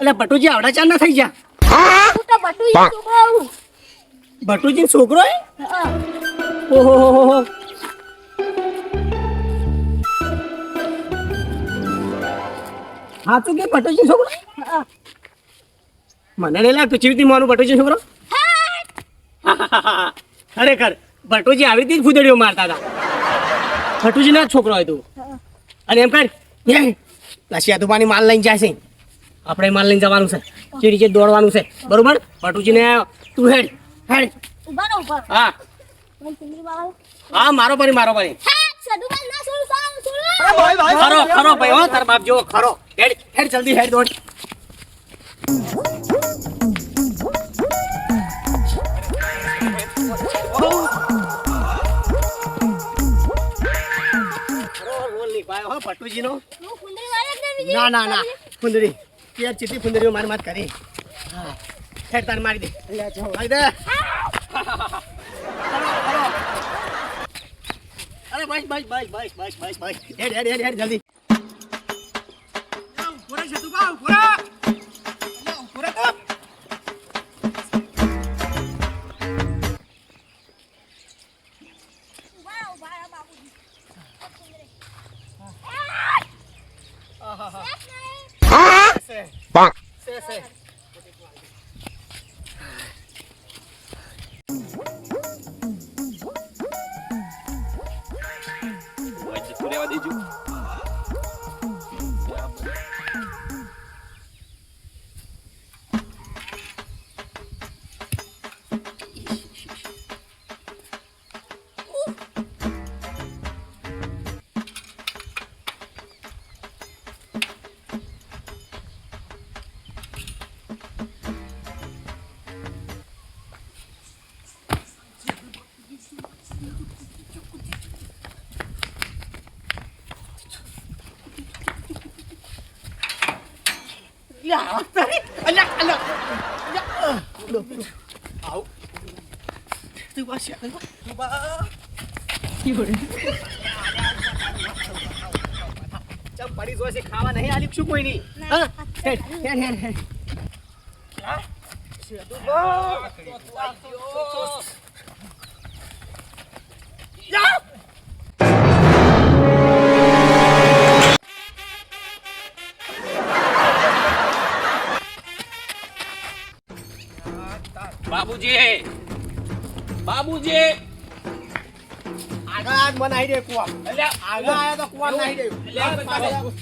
મારો ભટુજી આવડા ચાર ના થઈ ગયા. ભટુજી છોકરો. ઓહો હો, તું કે ભટુજી છોકરો. મને નહીં લાગતું ચીવતી મારું ભટુજી છોકરો. ખરેખર ભટુજી આવી રીતે જ ફૂદડીઓ મારતા હતા. ભટુજી ના છોકરો હોય તું અને એમ કર લસિયા તુપાની માલ લઈને જાય છે. આપણે માલ લઈને જવાનું છે. જે રીતે દોડવાનું છે. બરોબર? ભટુજીને તું હેડ હેડ. હા. હા મારો પરી મારો પરી. ખરો ખરો ભાઈ હો તાર બાપ જો ખરો. હેડ હેડ જલ્દી હેડ દોડ. પટુજી નો ના ના ના. ફુંદરી કે ચીટી ફુંદરીઓ મારી માત કરી. હા. હેડ તાર મારી દે. મારી દે. અરે બસ બસ બસ બસ બસ બસ બસ. હેડ હેડ હેડ જલ્દી. Bonk. ચમ પડી જોશે ખાવા નહીં આલી શું કોઈ નહીં હા હેડ હેડ હેડ હેડ બાબુજી. બાબુજી. આગળ આજ મને આવી દે કુવા. અલ્યા, આગળ આયા તો કુવા નાહી દે.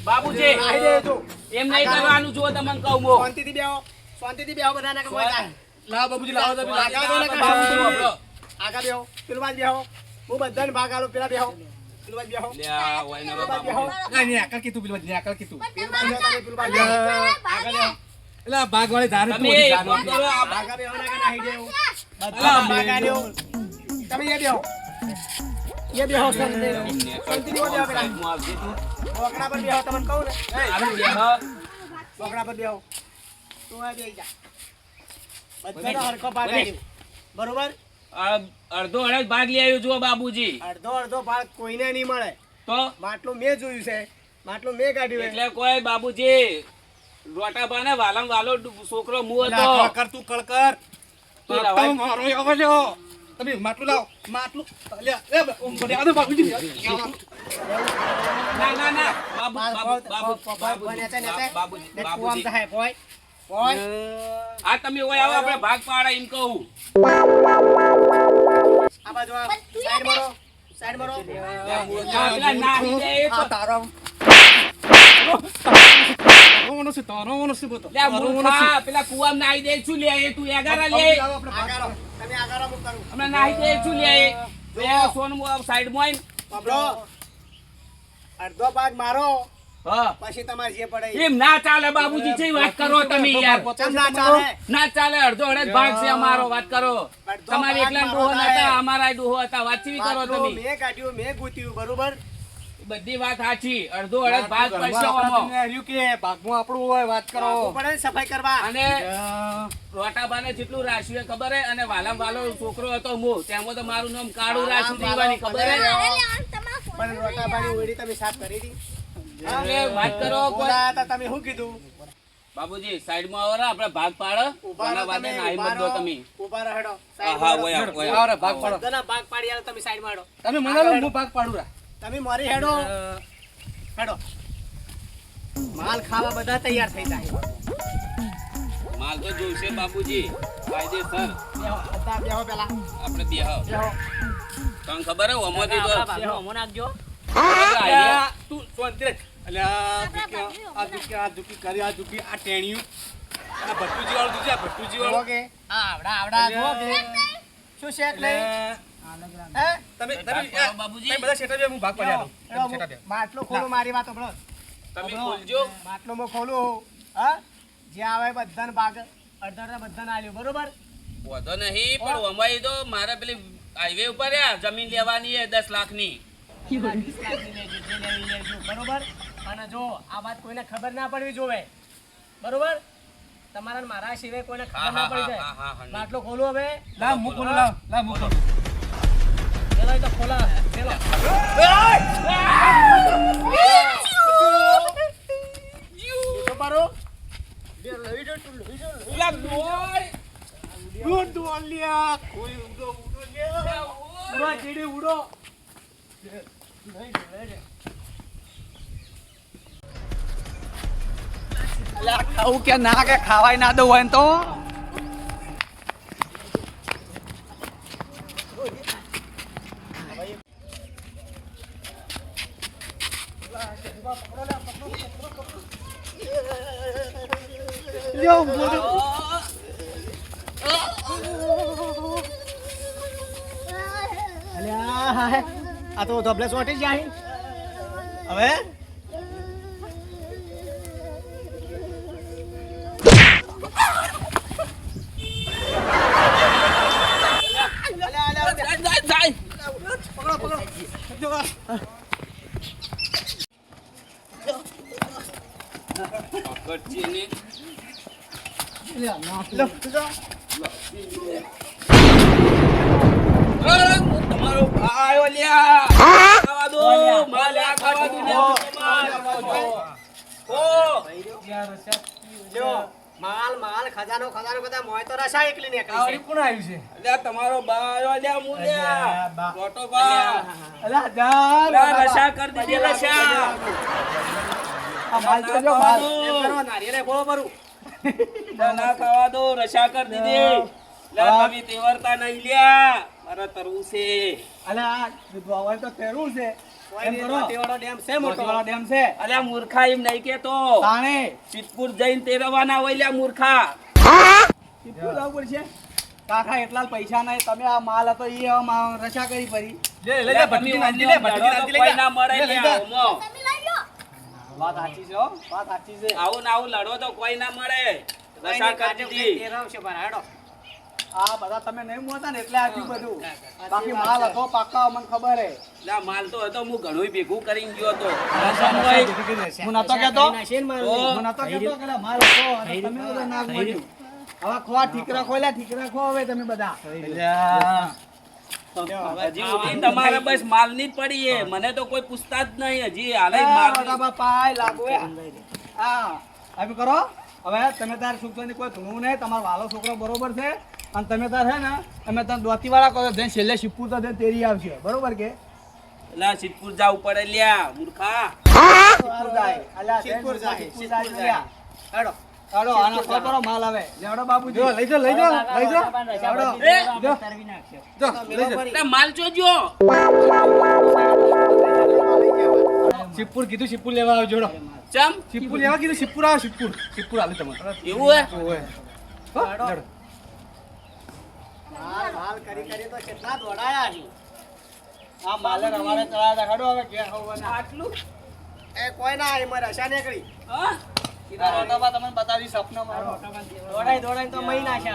બાબુજી નાહી દે તું એમ નહીં કરવાનું જો તમને કહું મો શાંતિથી બેહો. શાંતિથી બેહો બધાને કે કોઈ કાંઈ. લાવો બાબુજી, લાવો તમે. આગળ દો ને કે બાબુજી, શાંતિથી. બાબુ. આગળ બેહો. પેલું બાજુ બેહો. હું બધાને ભાગ આલું પેલા બેહો. પેલું બાજુ બેહો. લ્યા, ઓય ને પેલું બાજુ બાબુ. બેહો. ના, નહીં, આકલ કીધું, પેલી આકલ કીધું. પેલું બાજુ બેહો. તમે, પેલું બાજુ બેહો. આગળ બેહો. એટલે આ બાગવાળી ધારે તમે એક કામ કરો, આ આગળ બેહો ને કે નાહી દેવું? અલા, બધા ભાગ આલ્યો તમે એ બેહો. એ બેહો શાંતિથી. શાંતિથી બેહો પેલા. સાઈડમાં આવજે તું. બોકડા પર બેહો તમને કહું ને. હાલો, બેહો. બોકડા પર બેહો. તું આ બેહી જા. બધાનો હરખો ભાગ બરોબર? અડધો અડધ ભાગ લઈ આવ્યો જુઓ બાબુજી. અડધો અડધો ભાગ કોઈને નહીં મળે. તો? માટલું મેં જોયું છે. માટલું મેં કાઢ્યું એટલે કોઈ બાબુજી રોટા બાને વાલમ વાલો છોકરો મુ હતો. કળકર તું કળકર. તું મારો આવો જો તમે માટલું લાવો. માટલું. અલ્યા, એ બ- ઓમ આ બાબુજી ના ના ના. બાબુ બાબુ બાબુ બાબુ ને કુવામાં થાય, પોય. પોય. આ તમે ઓય આવો આપણે ભાગ પાડા એમ કહું. આ બાજુ સાઈડ મારો સાઈડ મારો. એ તો તારો તારો ઓનો છે, તારો છે ઓનો છે. મૂર્ખા, પેલા કુવામાં નાહી દે શું લે એ તું એગારા લે. આગળ. તમે આગળ આવો, કરું હમણાં નાહી દે શું લે એ. બે સોનું સાઈડમાં આવીને. પકડો. અડધો ભાગ મારો. પછી તમારે જે પડે એમ ના ચાલે બાબુજી છે વાત કરો તમે યાર? ના ચાલે. ના ચાલે અડધો અડધ ભાગ છે અમારો વાત કરો. તમારે એકલા ડોહો નતા અમારા ડોહો હતા વાતચીત કરો તમે. મેં કાઢ્યું મેં ગૂંથ્યું બરોબર? બધી વાત સાચી. અડધો અડધ ભાગ પડશે. ભાગમાં આપણું હોય વાત કરો. પડે સફાઈ કરવા. અને રોટાબાને જેટલું રાખ્યું ખબર હે? અને વાલામ વાલો છોકરો હતો હું તેમાં તો મારું નામ કાળું રાખ્યું દેવાની ખબર હે? પણ રોટાબાની ઓડી તમે સાફ કરી દી. એટલે વાત કરો કોણ હતા તમે શું કીધું? બાબુજી સાઈડમાં આવો આવરા આપણે ભાગ પાડો. ઊભા વાદે તમે, નાહી મત દો તમે. ઊભા રહો, હા. ઓય, ઓય, ભાગ પાડો. ભાગ પાડી આલો, તમે સાઈડમાં હેડો. તમે મને હું ભાગ પાડું રા. તમે મારી હેડો. હેડો. માલ ખાવા બધા તૈયાર થઈ જાય. માલ તો જોઈશે બાપુજી. કાયદેસર. બેહો, બેહો પેલા. આપણે બેહો. તમને ખબર હે ઓમાંથી તો ઓમો નાખજો. તું શાંતિ રાખ. અલ્યા, આ દુખી આ દુખી કરી, આ દુખી આ ટેણિયું. આ ભટ્ટુજી વાળું છે, આ ભટ્ટુજી વાળું. કે આવડા આવડા શું શેક એટલે હે? તમે તમે બાબુજી. તમે બધા શેઠા બે, હું ભાગ પડ્યા તમે શેઠા બે. માટલો ખોલો મારી વાત સાંભળો. તમે ખોલજો. માટલો માં ખોલો. હા? જે આવે બધાને ભાગ. અડધા અડધા બધાને આલ્યો બરોબર? વધો નહીં પણ અમારી તો મારે પેલી હાઈવે ઉપર જમીન લેવાની છે દસ લાખની. બરોબર? અને જો આ વાત કોઈને ખબર ના પડવી જોવે. બરોબર? તમારા મારા સિવાય કોઈને ખબર ના પડી જાય. માટલો ખોલો હવે. લાવ, મૂકો ખોલું, લાવ, લાવ, હું ખાવું કે ના કે ખાવાય ના દઉં હોય તો લ્યો, બોલો. અલ્યા આ તો ધબલે સોટી જાય હવે. પકડો પકડો તમારો ભાઈ ઓલ્યા. ખાવા દો, માલ ખાવા દો, માલ ખાવા દો. ઓ, જો માલ માલ ખજાનો ખજાનો બધા મોય તો રસા એકલી નીકળી આવડી કોણ આવ્યું છે? અલ્યા, તમારો ભાઈ ઓલ્યા, મુલ્યા. અલ્યા, બા. અલ્યા, જા, અલ્યા, રસા કરી દીધી, રસા. આ માલ તો જો, માલ. દો. એમ કરો નારિયેળ ના ખાવા દો. રસા કરી લે તમે તેવરતા નહીં લ્યા. મારા તરવું છે. અલ્યા, આ દૂધવા તો તેરું છે. એમ કરો. મોતીવાળો ડેમ છે મોટો? મોટીવાળો ડેમ છે. અલ્યા મૂર્ખા એમ નહીં કેતો તાણે? સિદ્ધપુર જઈને તેરવાના હોય લ્યા મૂર્ખા. કેટલું લાવવું પડશે? કાકા એટલા પૈસા નહીં. તમે આ માલ હતો એ રસા કરી પડી લે ના મળે વાત સાચી છે વાત સાચી છે. આવું ના આવું લડો તો કોઈ ના મળે રસા કરી દીધી. તેરાવશે પણ હેડો. આ બધા તમે નહીં મોતા ને એટલે આપ્યું બધું. બાકી માલ હતો પાકા મને ખબર હે. લા માલ તો હતો હું ઘણું ભેગું કરીને ગયો હતો. હું નતો નહીં. હું નતો કેતો કે માલ હતો અને તમે બધા નાક મળ્યું હવે ખોવા ઠીકરા ખોલ્યા ઠીકરા ખો હવે તમે બધા. હજી તમારે બસ માલની જ પડી એ મને તો કોઈ પૂછતા જ નહીં હજી હાલે માલ પાય લાગુ હે. હવે કરો. હવે તમે તાર સુખની કોઈ ધૂણું નહીં તમારો વાલો છોકરો બરોબર છે. અને તમે તાર છે ને અમે તને દોતી વાળા કહો જઈને છેલ્લે શિવપુર તો જઈને તેરી આવશે. બરોબર કે? એટલે શિવપુર જવું પડે લ્યા મૂર્ખા. શિવપુર જાય. અલ્યા શિવપુર જાય, શિવપુર જાય. હેડો. ચાલો આનો ખોતરો માલ આવે. લેવડો બાપુજી. લઈ જાઓ લઈ જાઓ લઈ જાઓ લેવડો. જો. જો લઈ જાઓ લા, માલ જોજો. શિવપુર કીધું શિવપુર લેવા આવજો જોડો ચમ? લેવા કીધું શિપુર આવો શિવપુર. શિવપુર આલે તમારે. એવું હે? ઓય હો, હાલ માલ માલ કરી કરી તો કેટલા દોડાયા છે. આ માલે રવાડે ચડાવ્યા હતા. હવે કે હોવાના. આટલું? એ કોઈ ના આય મારે રસા નીકળી. હા? કીધા રોટાબા તમને બતાવી સપના મારો દોડાઈ દોડાઈ તો મહિના છે